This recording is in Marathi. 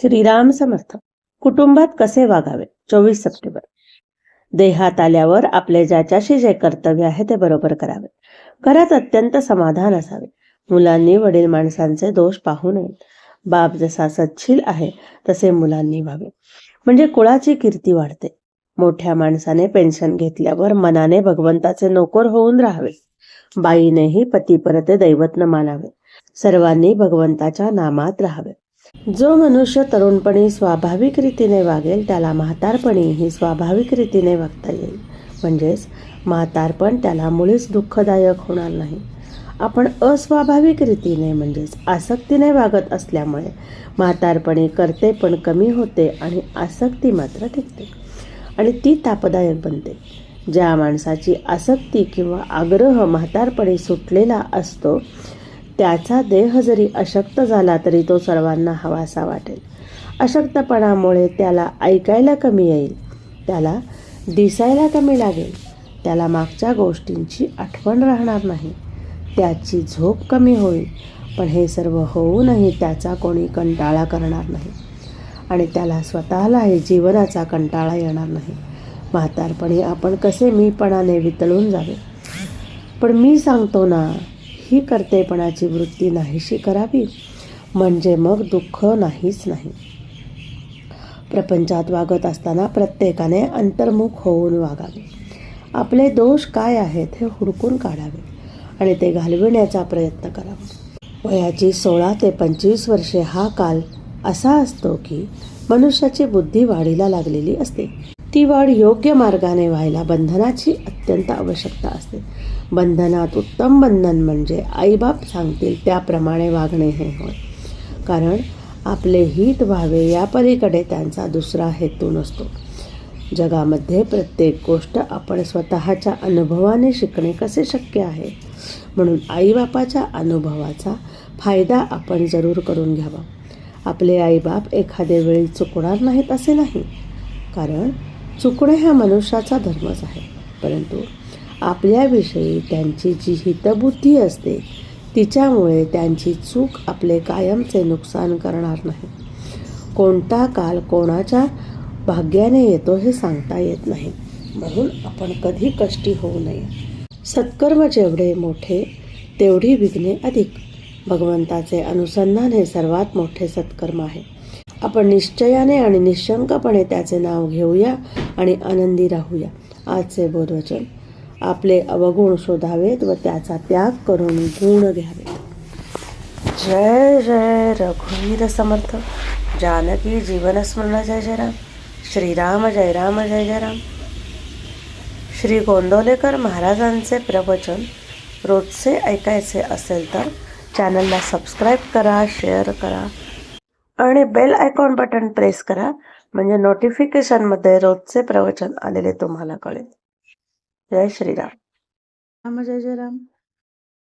श्रीराम समर्थ. कुटुंबात कसे वागावे? चोवीस सप्टेंबर. देहात आल्यावर आपले ज्याच्याशी जे कर्तव्य आहे ते बरोबर करावे. घरात अत्यंत समाधान असावे. मुलांनी वडील माणसांचे दोष पाहू नयेत बाप जसा सच्छील आहे तसे मुलांनी व्हावे. म्हणजे कुळाची कीर्ती वाढते. मोठ्या माणसाने पेन्शन घेतल्यावर मनाने भगवंताचे नोकर होऊन राहावे. बाईनेही पती परते दैवत मानावे. सर्वांनी भगवंताच्या नामात राहावे. जो मनुष्य तरुणपणी स्वाभाविक रीतीने वागेल त्याला म्हातारपणीही स्वाभाविक रीतीने वागता येईल. म्हणजेच म्हातारपण त्याला मुळीच दुःखदायक होणार नाही. आपण अस्वाभाविक रीतीने म्हणजेच आसक्तीने वागत असल्यामुळे म्हातारपणी करते पण कमी होते आणि आसक्ती मात्र टिकते. आणि ती तापदायक बनते. ज्या माणसाची आसक्ती किंवा आग्रह म्हातारपणी सुटलेला असतो त्याचा देह जरी अशक्त झाला तरी तो सर्वांना हवासा वाटेल. अशक्तपणामुळे त्याला ऐकायला कमी येईल. त्याला दिसायला कमी लागेल. त्याला मागच्या गोष्टींची आठवण राहणार नाही. त्याची झोप कमी होईल. पण हे सर्व होऊनही त्याचा कोणी कंटाळा करणार नाही. आणि त्याला स्वतःलाही जीवनाचा कंटाळा येणार नाही. म्हातारपणी आपण कसे मीपणाने वितळून जावे? पण मी सांगतो ना ही कर्तेपणाची वृत्ती नाहीशी करावी म्हणजे मग दुःख नाहीच नाही. प्रपंचात वागत असताना प्रत्येकाने अंतर्मुख होऊन वागावे. आपले दोष काय आहेत हे हुडकून काढावे आणि ते घालविण्याचा प्रयत्न करावा. वयाची सोळा ते पंचवीस वर्षे हा काल असा असतो की मनुष्याची बुद्धी वाढीला लागलेली असते. ती वाढ योग्य मार्गाने व्हायला बंधनाची अत्यंत आवश्यकता असते. बंधनात उत्तम बंधन म्हणजे आईबाप सांगतील त्याप्रमाणे वागणे हे होय. कारण आपले हित व्हावे या पलीकडे त्यांचा दुसरा हेतू नसतो. जगामध्ये प्रत्येक गोष्ट आपण स्वतःच्या अनुभवाने शिकणे कसे शक्य आहे? म्हणून आईबापाच्या अनुभवाचा फायदा आपण जरूर करून घ्यावा. आपले आईबाप एखाद्या वेळी चुकणार नाहीत असे नाही. कारण चुकणे हा मनुष्याचा धर्मच आहे. परंतु आपल्याविषयी त्यांची जी हितबुद्धी असते तिच्यामुळे त्यांची चूक आपले कायमचे नुकसान करणार नाही. कोणता काल कोणाच्या भाग्याने येतो हे सांगता येत नाही. म्हणून आपण कधी कष्टी होऊ नये. सत्कर्म जेवढे मोठे तेवढी विघ्ने अधिक. भगवंताचे अनुसंधान हे सर्वात मोठे सत्कर्म आहे. आपण निश्चयाने आणि निशंकपणे त्याचे नाव घेऊया आणि आनंदी राहूया. आजचे बोधवचन आपले अवगुण शोधावेत व त्याचा त्याग करून गुण घ्यावेत. जय जय रघुवीर समर्थ. जानकी जीवनस्मरण जय जय राम. श्रीराम जय राम जय जय राम. श्री गोंदवलेकर महाराजांचे प्रवचन. रोजचे ऐकायचे असेल तर चॅनलला सबस्क्राईब करा शेअर करा. आणि बेल आयकॉन बटन प्रेस करा म्हणजे नोटिफिकेशनमध्ये रोजचे प्रवचन आलेले तुम्हाला कळेल. जय श्रीराम राम जय जय राम